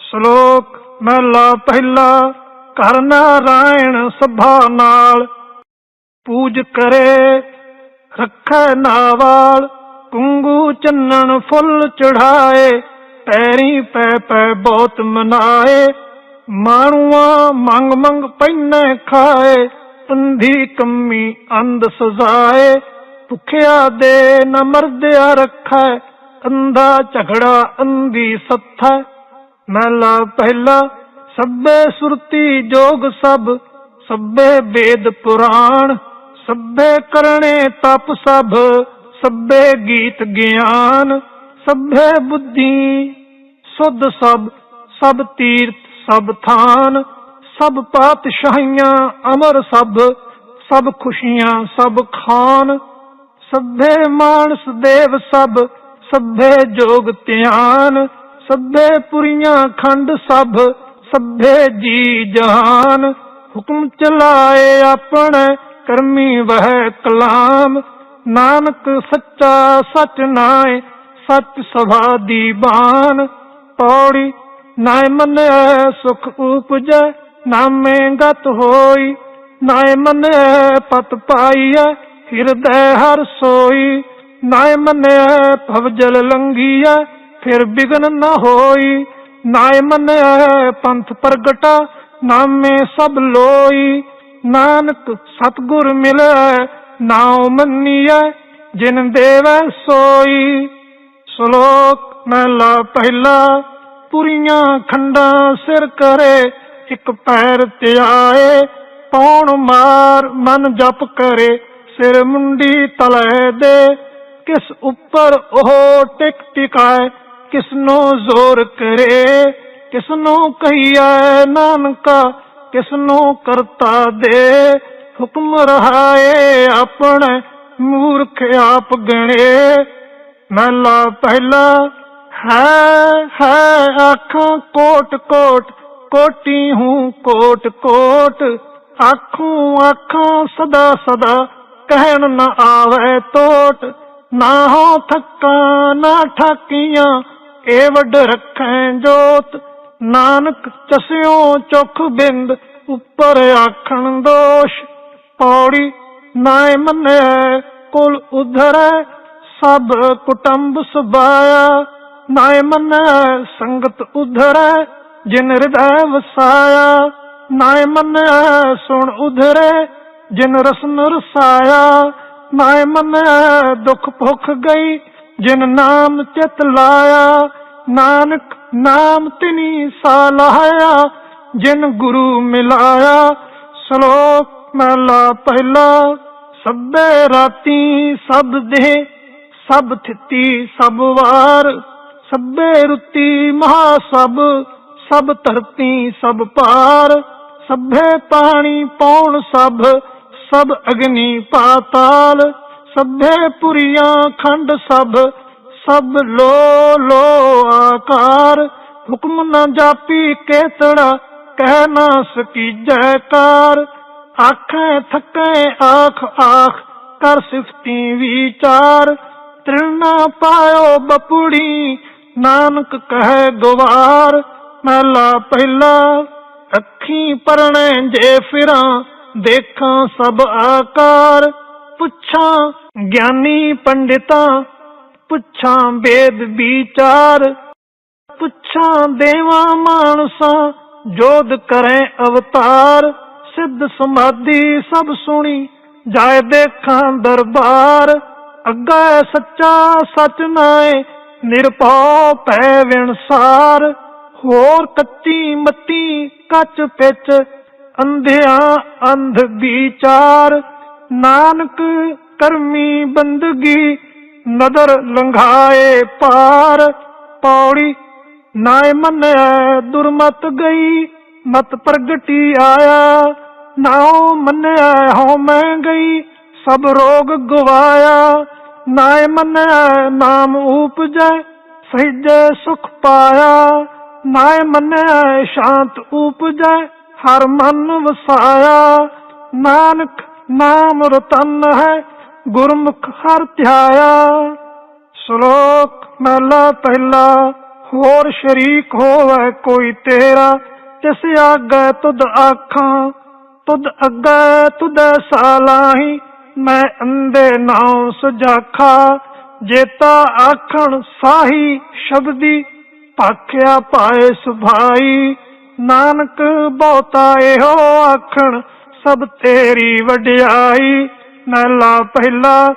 ਸ਼ਲੋਕ ਮਹਿਲਾ ਪਹਿਲਾ ਕਰ ਨਾਰਾਇਣ ਸਭਾ ਨਾਲ। ਪੂਜ ਕਰੇ, ਰੱਖੈ ਨਾਵਾਲ ਕੁੰਗੂ ਚੰਨਣ ਫੁੱਲ ਚੜਾਏ ਪੈਰੀ ਪੈ ਪੈ ਬਹੁਤ ਮਨਾਏ। ਮਾਣੂਆ ਮੰਗ ਮੰਗ ਪੈਨੇ ਖਾਏ ਅੰਧੀ ਕੰਮੀ ਅੰਧ ਸਜ਼ਾਏ। ਭੁਖਿਆ ਦੇ ਨ ਮਰਦਿਆ ਰੱਖੈ, ਅੰਧਾ ਝਗੜਾ ਅੰਧੀ ਸੱਥੈ। ਮਹਿਲਾ ਪਹਿਲਾ, ਸਭੇ ਸੁਰਤੀ ਜੋਗ ਸਭ, ਸਭੇ ਵੇਦ ਪੁਰਾਣ, ਸਭੇ ਕਰਨੇ ਤਪ ਸਭ, ਸਭੇ ਗੀਤ ਗਿਆਨ, ਸਭੇ ਬੁੱਧੀ ਸੁਧ ਸਭ ਸਭ ਤੀਰਥ, ਸਭ ਥਾਨ, ਸਭ ਪਾਤਸ਼ਾਹੀਆਂ ਅਮਰ ਸਭ ਸਭ ਖੁਸ਼ੀਆਂ ਸਭ ਖਾਨ, ਸਭੇ ਮਾਨਸ ਦੇਵ ਸਭ, ਸਭੇ ਜੋਗ ਧਿਆਨ ਸਭੇ ਪੁਰੀਆਂ ਖੰਡ ਸਭ, ਸਭੇ ਜੀ ਜਹਾਨ। ਹੁਕਮ ਚਲਾਏ ਆਪਣੇ, ਕਰਮੀ ਵਹਿ ਕਲਾਮ। ਨਾਨਕ ਸੱਚਾ ਸਚ ਨਾਏ, ਸੱਚ ਸਭਾ ਦੀ ਬਾਣ। ਪੌੜੀ ਨਾਇ ਮੰਨੈ ਸੁਖ ਉਪਜੈ, ਨਾਮੇ ਗਤ ਹੋਈ। ਨਾਇ ਮੰਨੈ ਪਤ ਪਾਈਐ, ਹਿਰਦੈ ਹਰ ਸੋਈ। ਨਾਇ ਮੰਨੈ ਭਵਜਲ ਲੰਘੀਐ ਫਿਰ ਬਿਗਨ ਨਾ ਹੋਈ ਨਾਇ ਮੰਨੈ ਪੰਥ ਪ੍ਰਗਟਾ ਨਾਮੇ ਸਭ ਲੋਈ। ਨਾਨਕ ਸਤਗੁਰ ਮਿਲੈ, ਨਾਉ ਮੰਨੀਐ, ਜਿਨ ਦੇਵੈ ਸੋਈ। ਸ਼ਲੋਕ ਮਹਿਲਾ ਪਹਿਲਾ, ਪੁਰੀਆਂ ਖੰਡਾਂ ਸਿਰ ਕਰੇ, ਇੱਕ ਪੈਰ ਧਿਆਏ ਪੌਣ ਮਾਰ ਮਨ ਜਪ ਕਰੇ, ਸਿਰ ਮੁੰਡੀ ਤਲੇ ਦੇ, ਕਿਸ ਉੱਪਰ ਉਹ ਟਿਕ ਟਿਕਾਏ ਕਿਸ ਜ਼ੋਰ ਕਰੇ ਕਿਸ ਨੂੰ ਕਹੀਐ ਨਾਨਕਾ ਕਿਸ ਕਰਤਾ ਦੇ। ਹੁਕਮ ਰਹਾਏ ਆਪਣੇ, ਮੂਰਖ ਆਪ ਗਣੇ। ਮਹਿਲਾ ਪਹਿਲਾ, ਹੈ ਹੈ ਅੱਖਾਂ ਕੋਟ ਕੋਟ, ਕੋਟੀ ਹੂੰ ਕੋਟ ਕੋਟ। ਆਖੂੰ ਆਖਾਂ ਸਦਾ ਸਦਾ, ਕਹਿਣ ਨਾ ਆਵੇ ਟੋਟ ਨਾ ਹੋ ਥੱਕਾ, ਨਾ ਠਾਕੀਆਂ ਏ ਵੱਡ ਰੱਖੈ ਜੋਤ। ਨਾਨਕ ਚਸਿਓ ਚੁਖ ਬਿੰਦ, ਉੱਪਰ ਆਖਣ ਦੋਸ਼। ਪੌੜੀ ਨਾਇ ਮੰਨੈ, ਕੁਲ ਉਧਰੈ, ਸਭ ਕੁਟੰਬ ਸੁਭਾਇਆ। ਨਾਇ ਮੰਨੈ, ਸੰਗਤ ਉਧਰੈ, ਜਿਨ ਹਿਰਦੈ ਵਸਾਇਆ। ਨਾਇ ਮੰਨੈ, ਸੁਣ ਉਧਰੈ, ਜਿਨ ਰਸਨ ਰਸਾਇਆ ਨਾਇ ਮੰਨੈ, ਦੁਖ ਭੁਖ ਗਈ ਜਿਨ ਨਾਮ ਚਿਤ ਲਾਇਆ, ਨਾਨਕ ਨਾਮ ਤਿਨੀ ਸਾਲਾਇਆ ਜਿਨ ਗੁਰੂ ਮਿਲਾਇਆ, ਸ਼ਲੋਕ ਮਹਿਲਾ ਪਹਿਲਾ ਸਭੇ ਰਾਤੀ ਸਭ ਦੇ ਸਭ ਥਿਤੀ ਸਭ ਵਾਰ ਸਭੇ ਰੁੱਤੀ ਮਹਾ ਸਭ ਸਭ ਧਰਤੀ ਸਭ ਪਾਰ, ਸਭੇ ਪਾਣੀ ਪੌਣ ਸਭ ਸਭ ਅਗਨੀ ਪਾਤਾਲ ਸਭੇ ਪੁਰੀਆਂ ਖੰਡ ਸਭ ਸਭ ਲੋ ਲੋ ਆਕਾਰ। ਹੁਕਮ ਨਾ ਜਾਪੀ ਕੇਤੜਾ, ਕਹਿ ਨਾ ਸਕੀ ਜੈਕਾਰ। ਆਖੇ, ਥਕੇ, ਆਖ ਆਖ, ਕਰ ਸਿਫਤੀ ਵਿਚਾਰ। ਤ੍ਰਿਣਾ ਪਾਇਓ ਬਪੁੜੀ, ਨਾਨਕ ਕਹੇ ਗਵਾਰ। ਮਹਿਲਾ ਪਹਿਲਾ, ਅੱਖੀ ਪਰਣੇ ਜੇ ਫਿਰਾਂ, ਦੇਖਾਂ ਸਭ ਆਕਾਰ। ਪੁੱਛਾਂ ਗਿਆਨੀ ਪੰਡਿਤਾਂ, ਪੁੱਛਾਂ ਵੇਦ ਵਿਚਾਰ, ਪੁੱਛਾਂ ਦੇਵਾ ਮਾਨਸਾਂ, ਜੋਧ ਕਰੇ ਅਵਤਾਰ, ਸਿੱਧ ਸਮਾਧੀ ਸਭ ਸੁਣੀ ਜਾਏ ਦੇਖਾਂ ਦਰਬਾਰ, ਅੱਗਾ ਸੱਚਾ ਸਚ ਨਾਏ, ਨਿਰਭਉ ਭੈ ਵਿਣਸਾਰ, ਹੋਰ ਕੱਚੀ ਮੱਤੀ ਕੱਚ ਪਿੱਚ ਅੰਧਿਆ ਅੰਧ ਵਿਚਾਰ। ਨਾਨਕ ਕਰਮੀ ਬੰਦਗੀ ਨਦਰ ਲੰਘਾਏ ਪਾਰ। ਪੌੜੀ ਨਾਇ ਮੰਨਿਆ ਦੁਰਮਤ ਗਈ, ਮਤ ਪ੍ਰਗਟੀ ਆਇਆ। ਨਾਉ ਮੰਨਿਆ ਹਉ ਮੈਂ ਗਈ, ਸਭ ਰੋਗ ਗਵਾਇਆ। ਨਾਇ ਮੰਨਿਆ ਨਾਮ ਉਪਜੈ, ਸਹਿਜੈ ਸੁਖ ਪਾਇਆ। ਨਾਇ ਮੰਨਿਆ ਸ਼ਾਂਤ ਉਪਜੈ, ਹਰ ਮਨ ਵਸਾਇਆ। ਨਾਨਕ ਨਾਮ ਰਤਨ ਹੈ, ਗੁਰਮੁਖ ਹਰ ਧਿਆਇਆ। ਸ਼ਲੋਕ ਮਹਿਲਾ ਪਹਿਲਾ, ਹੋਰ ਸ਼ਰੀਕ ਹੋਵੇ ਕੋਈ ਤੇਰਾ। ਤਿਸ ਆਗੇ ਤੁਧ ਆਖਾਂ, ਤੁਧ ਅੱਗੇ ਤੁਧ ਸਾਲਾਹੀ, ਮੈਂ ਅੰਦੇ ਨਾਉ ਸੁਜਾਖਾ। ਜੇਤਾ ਆਖਣ ਸਾਹੀ, ਸ਼ਬਦੀ ਭਾਖਿਆ ਪਾਏ ਸੁਭਾਈ। ਨਾਨਕ ਬਹੁਤਾ ਇਹੋ ਆਖਣ ਸਭ ਤੇਰੀ ਵਡਿਆਈ ਮਹਿਲਾ ਪਹਿਲਾ।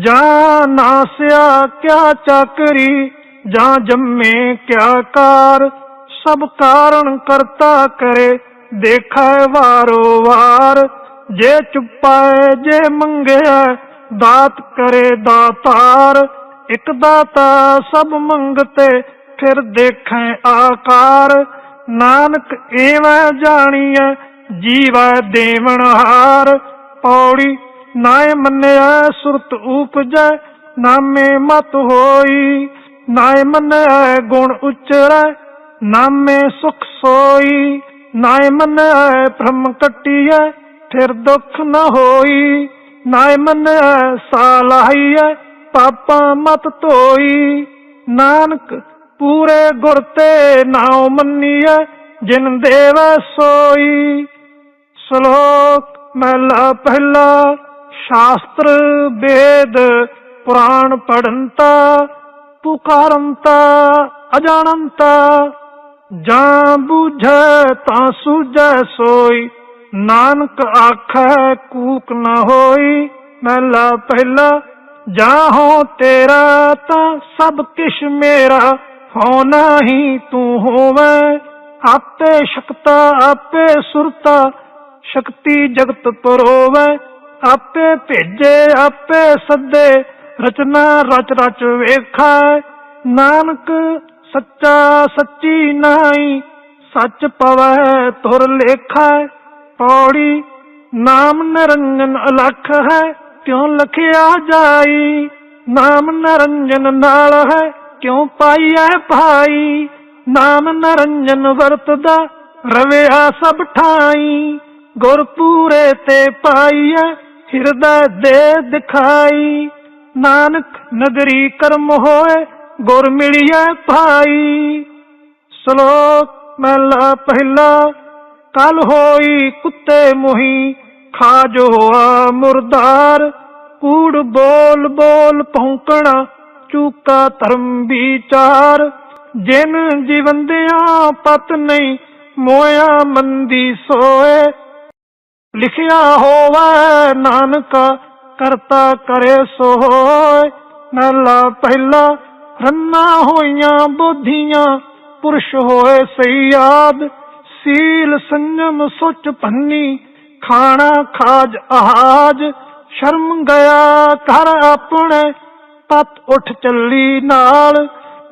ਜਾਂ ਨਾਸਿਆ ਕਿਆ ਚਾਕਰੀ, ਜਾਂ ਜੰਮੇ ਕਿਆ ਕਾਰ। ਸਭ ਕਾਰਨ ਕਰਤਾ ਕਰੇ, ਦੇਖੈ ਵਾਰੋ ਵਾਰ। ਜੇ ਚੁਪਾਏ ਜੇ ਮੰਗਿਆ, ਦਾਤ ਕਰੇ ਦਾਤਾਰ। ਇਕ ਦਾਤਾ ਸਭ ਮੰਗਤੇ, ਫਿਰ ਦੇਖੈ ਆਕਾਰ। ਨਾਨਕ ਏਵੈ ਜਾਣੀਐ ਜੀਵਾ ਦੇਵਨ ਹਾਰ ਪੌੜੀ, ਨਾਏ ਮੰਨਿਆ ਸੁਰਤ ਉਪਜੈ, ਨਾਮੇ ਮਤ ਹੋਈ। ਨਾਏ ਮੰਨਿਆ ਗੁਣ ਉਚਰੈ, ਨਾਮੇ ਸੁਖ ਸੋਈ। ਨਾਏ ਮੰਨਿਆ ਭ੍ਰਮ ਕਟੀਐ ਫਿਰ ਦੁੱਖ ਨ ਹੋਈ। ਨਾਏ ਮੰਨਿਆ ਸਾਲਾਹੀਐ ਪਾਪਾ ਮਤ ਧੋਈ। ਨਾਨਕ, ਪੂਰੇ ਗੁਰ ਤੇ ਨਾਉ ਮੰਨੀਐ, ਜਿਨ ਦੇਵੈ ਸੋਈ। ਸ਼ਲੋਕ ਮਹਿਲਾ ਪਹਿਲਾ, ਸ਼ਾਸਤਰ ਵੇਦ, ਪੁਰਾਣ ਪੜੰਤਾ ਪੁਕਾਰੰਤਾ ਅਜਾਣੰਤਾ। ਜਾਂ ਬੁਝੈ ਤਾਂ ਸੂਝੈ ਸੋਈ, ਨਾਨਕ ਆਖੈ ਕੂਕ ਨ ਹੋਈ। ਮਹਿਲਾ ਪਹਿਲਾ ਜਾਂ ਹੋ ਤੇਰਾ ਤਾਂ ਸਭ ਕਿਛ ਮੇਰਾ, ਹੋ ਨਹੀਂ ਤੂੰ ਹੋਵੇ। ਆਪੇ ਸ਼ਕਤਾ, ਆਪੇ ਸੁਰਤਾ ਸ਼ਕਤੀ ਜਗਤ ਪਰੋਵੇ ਆਪੇ ਭੇਜੇ, ਆਪੇ ਸੱਦੇ, ਰਚਨਾ ਰਚ ਰਚ ਵੇਖੈ। ਨਾਨਕ ਸੱਚਾ ਸੱਚੀ ਨਾਈ ਸੱਚ ਪਵੈ ਤੁਰ ਲੇਖੈ। ਪੌੜੀ ਨਾਮ ਨਰੰਜਨ ਅਲਖ ਹੈ ਕਿਉ ਲਖਿਆ ਜਾਈ? ਨਾਮ ਨਰੰਜਨ ਨਾਲ ਹੈ, ਕਿਉ ਪਾਈਐ ਭਾਈ? ਨਾਮ ਨਰੰਜਨ ਵਰਤਦਾ, ਰਵਿਆ ਸਭ ਠਾਈ। ਗੁਰ ਪੂਰੇ ਤੇ ਪਾਈਐ, ਹਿਰਦੈ ਦੇ ਦਿਖਾਈ। ਨਾਨਕ ਨਗਰੀ ਕਰਮ ਹੋਏ, ਗੁਰ ਮਿਲਿਐ ਭਾਈ। ਸ਼ਲੋਕ ਮਹਿਲਾ ਪਹਿਲਾ, ਕਲ ਹੋਈ ਕੁੱਤੇ ਮੁਹੀ, ਖਾਜ ਹੋਆ ਮੁਰਦਾਰ। ਕੂੜ ਬੋਲ ਬੋਲ ਭੌਂਕਣਾ, ਚੂਕਾ ਧਰਮ ਵਿਚਾਰ। ਜਿਨ ਜੀਵੰਦਿਆਂ ਪਤ ਨਹੀਂ ਮੋਇਆ ਮੰਦੀ ਸੋਏ। ਲਿਖਿਆ ਹੋਵੇ, ਨਾਨਕ ਕਰਤਾ ਕਰੇ ਸੋ ਹੋਏ ਮਹਿਲਾ ਪਹਿਲਾ ਰੰਨਾ ਹੋਈਆਂ ਬੋਧੀਆਂ, ਪੁਰਸ਼ ਹੋਏ ਸਈਆਦ ਸੀਲ ਸੰਜਮ ਸੁਚ ਭੰਨੀ ਖਾਣਾ ਖਾਜ ਆਹਾਜ ਸ਼ਰਮ ਗਿਆ ਘਰ ਆਪਣੇ, ਤਤ ਉਠ ਚੱਲੀ ਨਾਲ।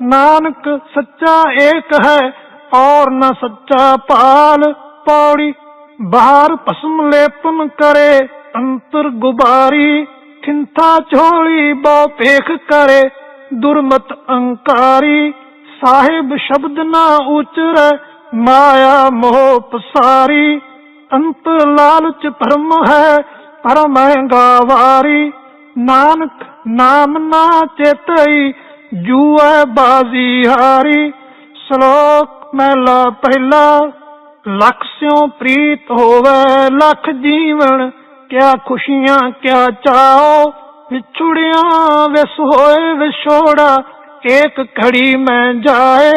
ਨਾਨਕ ਸੱਚਾ ਏਕ ਹੈ, ਔਰ ਨਾ ਸੱਚਾ ਪਾਲ। ਪੌੜੀ ਬਾਹਰ ਭਸਮ ਲੇਪਨ ਕਰੇ, ਅੰਤਰ ਗੁਬਾਰੀ ਖਿੰਥਾ ਝੋਲੀ ਬਹੁ ਪੇਖ ਕਰੇ, ਦੁਰਮਤ ਅੰਕਾਰੀ, ਸਾਹਿਬ ਸ਼ਬਦ ਨਾ ਉਚਰੈ, ਮਾਇਆ ਮੋਹ ਪਸਾਰੀ ਅੰਤ ਲਾਲਚ ਭਰਮ ਹੈ ਪਰ ਮਹਿੰਗਾ ਵਾਰੀ ਨਾਨਕ ਨਾਮ ਨਾ ਚੇਤਈ, ਜੂਐ ਬਾਜ਼ੀ ਹਾਰੀ, ਸ਼ਲੋਕ ਮਹਿਲਾ ਪਹਿਲਾ। ਲਖ ਸਿਉ ਪ੍ਰੀਤ ਹੋਵੇ, ਲੱਖ ਜੀਵਨ, ਕਿਆ ਖੁਸ਼ੀਆਂ, ਕਿਆ ਚਾਓ ਵਿਛੁੜਿਆ ਵਿਸ ਹੋਏ ਵਿਛੋੜਾ ਏਕ ਘੜੀ ਮੈਂ ਜਾਏ,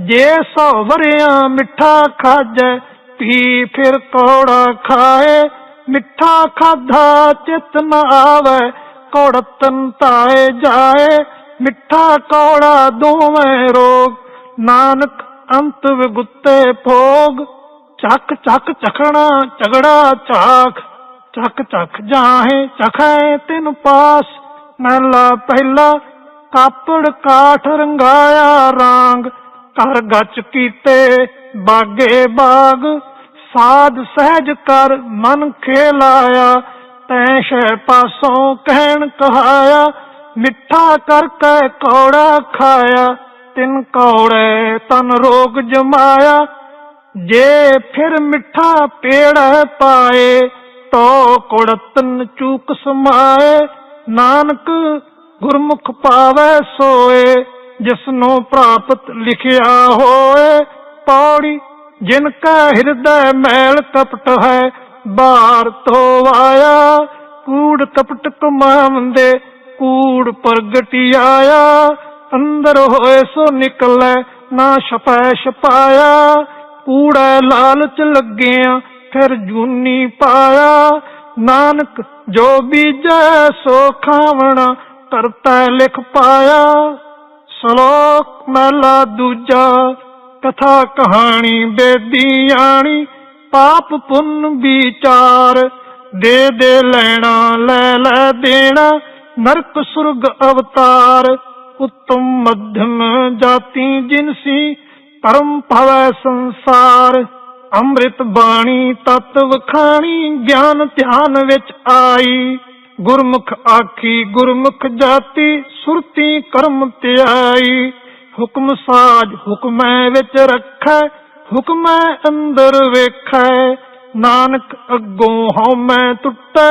ਜੇ ਸੋ ਵਰਿਆ ਮਿੱਠਾ ਖਾਜੈ, ਪੀ ਫਿਰ ਕੌੜਾ ਖਾਏ, ਮਿੱਠਾ ਖਾਧਾ ਚਿਤ ਨ ਆਵੇ ਕੌੜਤਨ ਤਾਏ ਜਾਏ, ਮਿੱਠਾ ਕੌੜਾ ਦੋਵੇਂ ਰੋਗ, ਨਾਨਕ ਅੰਤ ਵਿਗੁੱਤੇ ਭੋਗ। ਚੱਕ ਚੱਕ ਚਖਣਾ ਝਗੜਾ ਝਾਕ ਚੱਕ ਚੱਕ ਜਾਹੇ, ਚਖੈ ਤਿਨ ਪਾਸ। ਮਹਿਲਾ ਪਹਿਲਾ ਕਾਪੜ ਕਾਠ ਰੰਗਾਇਆ ਰਾਂਗ। ਕਰ ਗੱਚ ਕੀਤੇ ਬਾਗੇ ਬਾਗ। ਸਾਧ ਸਹਿਜ ਕਰ ਮਨ ਖੇਲਾਇਆ। ਤੈ ਸ਼ੈ ਪਾਸੋਂ ਕਹਿਣ ਕਹਾਇਆ, ਮਿੱਠਾ ਕਰਕੇ ਕੌੜਾ ਖਾਇਆ। ਤਿਨ ਕੌੜੇ ਤਨ ਰੋਗ ਜਮਾਇਆ। ਜੇ ਫਿਰ ਮਿੱਠਾ ਪੇੜ ਪਾਏ ਤੋ ਕੁੜਤਨ ਚੂਕ ਸਮਾਏ, ਨਾਨਕ ਗੁਰਮੁਖ ਪਾਵੈ ਸੋਏ ਜਿਸ ਪ੍ਰਾਪਤ ਲਿਖਿਆ ਹੋਏ, ਪੌੜੀ ਜਿਨ ਕਾ ਹਿਰਦੈ ਮੈਲ ਕਪਟ ਹੈ ਬਾਹਰ ਤੋ ਆਇਆ, ਕੂੜ ਕਪਟ ਕਮਾਵੰਦੇ ਕੂੜ ਪ੍ਰਗਟੀ ਆਇਆ, ਅੰਦਰ ਹੋਏ ਸੋ ਨਿਕਲੈ, ਨਾ ਛਪੈ ਛਪਾਇਆ ਕੂੜਾ ਲਾਲਚ ਲੱਗਿਆ, ਫਿਰ ਜੂਨੀ ਪਾਇਆ। ਨਾਨਕ ਜੋ ਬੀਜੈ ਸੋ ਖਾਵਣਾ ਕਰਤਾ ਲਿਖ ਪਾਇਆ। ਸ਼ਲੋਕ ਮਹਲਾ ਦੂਜਾ, ਕਥਾ ਕਹਾਣੀ ਬੇਦੀਆਣੀ ਪਾਪ ਪੁੰਨ ਵਿਚਾਰ, ਦੇ ਦੇ ਲੈਣਾ, ਲੈ ਲੈ ਦੇਣਾ, ਨਰਕ ਸੁਰਗ ਅਵਤਾਰ। ਉੱਤਮ ਮਧਮ ਜਾਤੀ ਜਿਨਸੀ ਪਰਮ ਭਵੈ ਸੰਸਾਰ, ਅੰਮ੍ਰਿਤ ਬਾਣੀ ਤਤ ਵਖਾਣੀ, ਗਿਆਨ ਧਿਆਨ ਵਿੱਚ ਆਈ। ਗੁਰਮੁਖ ਆਖੀ, ਗੁਰਮੁਖ ਜਾਤੀ, ਸੁਰਤੀ ਕਰਮ ਧਿਆਈ ਹੁਕਮ ਸਾਜ ਹੁਕਮੈ ਵਿੱਚ ਰੱਖੈ, ਹੁਕਮੈ ਅੰਦਰ ਵੇਖੈ। ਨਾਨਕ ਅੱਗੋਂ ਹਉ ਮੈਂ ਟੁੱਟੈ,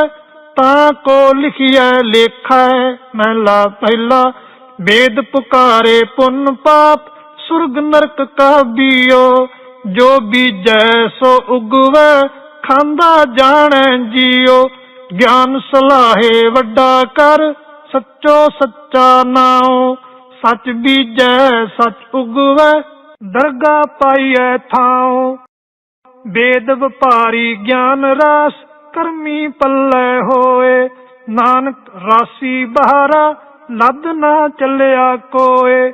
ਤਾਂ ਕੋ ਲਿਖਿਐ ਲੇਖੈ। ਮਹਿਲਾ ਪਹਿਲਾ, ਵੇਦ ਪੁਕਾਰੇ ਪੁੰਨ ਪਾਪ ਸੁਰਗ ਨਰਕ ਕਾ ਬੀਓ ਜੋ ਬੀਜੈ ਸੋ ਉਗਵੈ, ਖਾਂਦਾ ਜਾਣੈ ਜੀਓ। ਗਿਆਨ ਸਲਾਹੇ ਵੱਡਾ ਕਰ, ਸੱਚੋ ਸੱਚਾ ਨਾਉ। ਸੱਚ ਬੀਜੈ, ਸੱਚ ਉਗਵੈ, ਦਰਗਾ ਪਾਈਐ ਥਾਉ। ਵੇਦ ਵਪਾਰੀ ਗਿਆਨ ਰਾਸ, ਕਰਮੀ ਪੱਲੇ ਹੋਏ। ਨਾਨਕ ਰਾਸੀ ਬਹਾਰਾ, ਲੱਦ ਨਾ ਚੱਲਿਆ ਕੋਏ।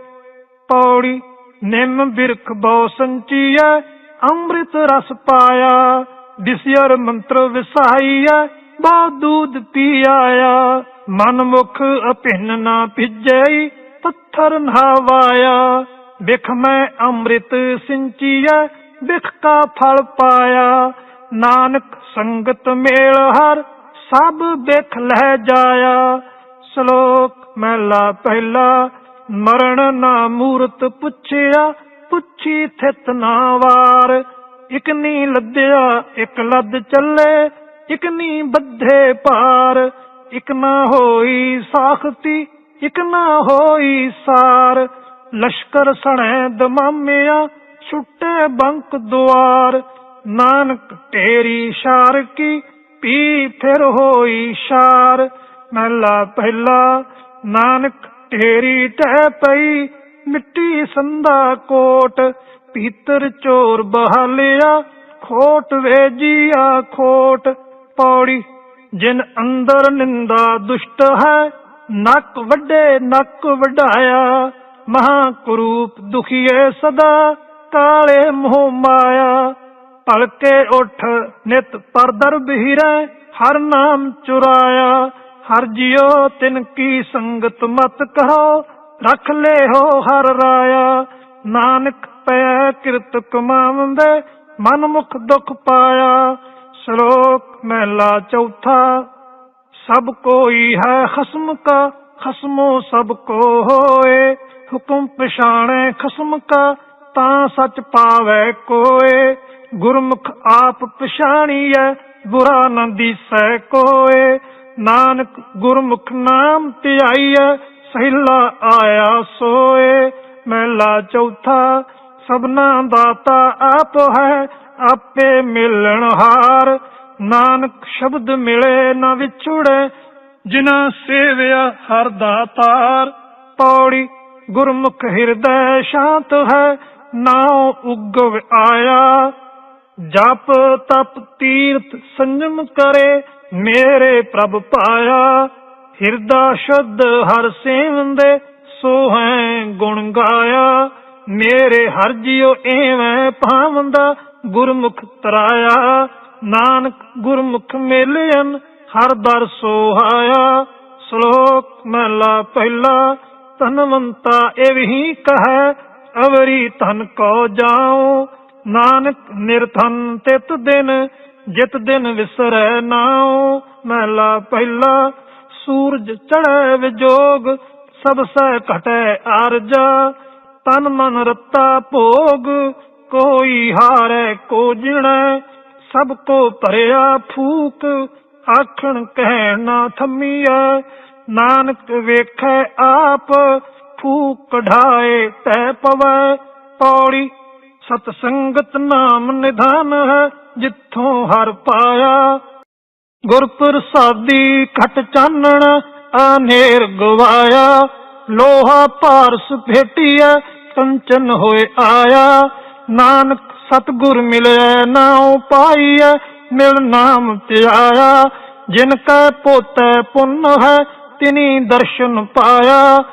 ਪੌੜੀ ਨਿੰਮ ਬਿਰਖ ਬਹੁ ਸੰਚੀਐ, ਅੰਮ੍ਰਿਤ ਰਸ ਪਾਇਆ ਦਿਸਿਅਰ ਮੰਤਰ ਵਿਸਾਈਐ ਬਹੁ ਦੂਧ ਪੀ ਆਇਆ ਮਨ ਮੁਖ ਅਭਿੰਨ ਨਾ ਭਿਜਈ ਪੱਥਰ ਨਹਾਵਾਇਆ। ਬਿਖ ਮੈਂ ਅੰਮ੍ਰਿਤ ਸਿੰਚੀਐ, ਬਿਖ ਕਾ ਫਲ ਪਾਇਆ। ਨਾਨਕ ਸੰਗਤ ਮੇਲ ਹਰ, ਸਭ ਬਿਖ ਲਹਿ ਜਾਇਆ। ਸ਼ਲੋਕ ਮਹਿਲਾ ਪਹਿਲਾ ਮਰਨ ਨਾ ਮੂਰਤ ਪੁੱਛਿਆ, ਪੁੱਛੀ ਥਿਤ ਨਾ ਵਾਰ। ਇਕ ਨੀ ਲੱਦਿਆ, ਇਕ ਲੱਦ ਚੱਲੇ, ਇਕ ਨੀ ਬੱਧੇ ਪਾਰ। ਇਕ ਨਾ ਹੋਈ ਸਾਖਤੀ, ਇਕ ਨਾ ਹੋਈ ਸਾਰ। ਲਸ਼ਕਰ ਸਣੇ ਦਮਾਮਿਆ, ਛੁੱਟੇ ਬੰਕ ਦੁਆਰ। ਨਾਨਕ ਤੇਰੀ ਸ਼ਾਰ ਕੀ, ਪੀ ਫਿਰ ਹੋਈ ਸ਼ਾਰ। ਮਹਿਲਾ ਪਹਿਲਾ, ਨਾਨਕ ਢੇਰੀ ਟਹਿ ਪਈ, ਮਿੱਟੀ ਸੰਦਾ ਕੋਟ, ਪੀਤਰ ਚੋਰ ਬਹਾਲਿਆ, ਖੋਟ ਵੇਜੀਆ ਖੋਟ। ਪੌੜੀ ਜਿਨ ਅੰਦਰ ਨਿੰਦਾ ਦੁਸ਼ਟ ਹੈ, ਨੱਕ ਵੱਡੇ ਨੱਕ ਵਡਾਇਆ ਮਹਾ ਕਰੂਪ ਦੁਖੀਏ ਸਦਾ, ਕਾਲੇ ਮੋਹ ਮਾਇਆ। ਭਲਕੇ ਉਠ ਨਿਤ ਪਰਦਰ ਬਹਿਰੇ, ਹਰ ਨਾਮ ਚੁਰਾਇਆ। ਹਰ ਜਿਉ ਤਿਨ ਕੀ ਸੰਗਤ ਮਤ ਕਹੋ, ਰੱਖ ਲੈ ਹੋ ਹਰ ਰਾਇਆ। ਨਾਨਕ ਪੈ ਕਿਰਤ ਕਮਾਵੰਦੇ, ਮਨ ਮੁਖ ਦੁਖ ਪਾਇਆ। ਸ਼ਲੋਕ ਮਹਿਲਾ ਚੌਥਾ, ਸਭ ਕੋਈ ਹੈ ਖਸਮ ਕਾ, ਖਸਮੋ ਸਭ ਕੋ ਹੋਏ। ਹੁਕਮ ਪਛਾਣੈ ਖਸਮ ਕਾ, ਤਾਂ ਸੱਚ ਪਾਵੈ ਕੋਏ। ਗੁਰਮੁਖ ਆਪ ਪਛਾਣੀਐ, ਬੁਰਾ ਨ ਦੀਸੈ ਕੋਏ। ਨਾਨਕ ਗੁਰਮੁਖ ਨਾਮ ਧਿਆਈਐ, ਸਹਿਲਾ ਆਇਆ ਸੋਏ। ਮਹਿਲਾ ਚੌਥਾ, ਸਭਨਾ ਦਾਤਾ ਆਪ ਹੈ, ਆਪੇ ਮਿਲਣ ਹਾਰ। ਨਾਨਕ ਸ਼ਬਦ ਮਿਲੇ ਨਾ ਵਿਛੁੜੇ ਜਿਨਾ ਸੇਵਿਆ ਹਰ ਦਾਤਾਰ ਪੌੜੀ ਗੁਰਮੁਖ ਹਿਰਦੈ ਸ਼ਾਂਤ ਹੈ, ਨਾਉ ਉਗਵ ਆਇਆ। ਜਪ ਤਪ ਤੀਰਥ ਸੰਜਮ ਕਰੇ, ਮੇਰੇ ਪ੍ਰਭ ਪਾਇਆ। ਹਿਰਦਾ ਸ਼ੁੱਧ ਹਰ ਸੇਵੰਦੇ ਸੋ ਹੈ ਗੁਣ ਗਾਇਆ। ਮੇਰੇ ਹਰ ਜਿਉ ਐਵੇਂ ਭਾਵੰਦਾ, ਗੁਰਮੁਖ ਤਰਾਇਆ। ਨਾਨਕ ਗੁਰਮੁਖ ਮੇਲਿਅਨ ਹਰ ਦਰ ਸੋਹਾਇਆ। ਸ਼ਲੋਕ ਮਹਲਾ ਪਹਿਲਾ, ਧਨਵੰਤਾ ਵੀ ਕਹੈ, ਅਵਰੀ ਤਨ ਕੋ ਜਾਉ। ਨਾਨਕ ਨਿਰਧਨ ਤਿਤ ਦਿਨ, ਜਿਤ ਦਿਨ ਵਿਸਰੈ ਨਾਉ, ਮਹਲਾ ਪਹਿਲਾ, ਸੂਰਜ ਚੜ੍ਹੈ ਵਿਜੋਗ, ਸਭ ਸਹਿ ਘਟੈ ਆਰਜਾ, ਤਨ ਮਨ ਰਤਾ ਭੋਗ, ਕੋਈ ਹਾਰੈ ਕੋ ਜਿਣੈ, ਸਭ ਕੋ ਭਰਿਆ ਫੂਕ, ਆਖਣ ਕਹਿ ਨਾ ਥੰਮੀਐ, ਨਾਨਕ ਵੇਖੈ ਆਪ, ਫੂਕ ਕਢਾਏ ਤੈ ਪਵੈ, ਪੌੜੀ ਸਤ ਸੰਗਤ ਨਾਮ ਨਿਧਾਨ ਹੈ, ਜਿੱਥੋਂ ਹਰ ਪਾਇਆ। ਗੁਰ ਪ੍ਰਸਾਦੀ ਖਟ ਚਾਨਣ, ਆਨੇਰ ਗਵਾਇਆ। ਲੋਹਾ ਪਾਰਸ ਭੇਟੀਐ, ਕੰਚਨ ਹੋਏ ਆਇਆ। ਨਾਨਕ ਸਤਗੁਰ ਮਿਲਿਆ ਨਾਉ ਪਾਈਐ, ਮਿਲ ਨਾਮ ਪਿਆਇਆ ਜਿਨ ਕੈ ਪੋਤੈ ਪੁੰਨ ਹੈ, ਤਿਨੀ ਦਰਸ਼ਨ ਪਾਇਆ।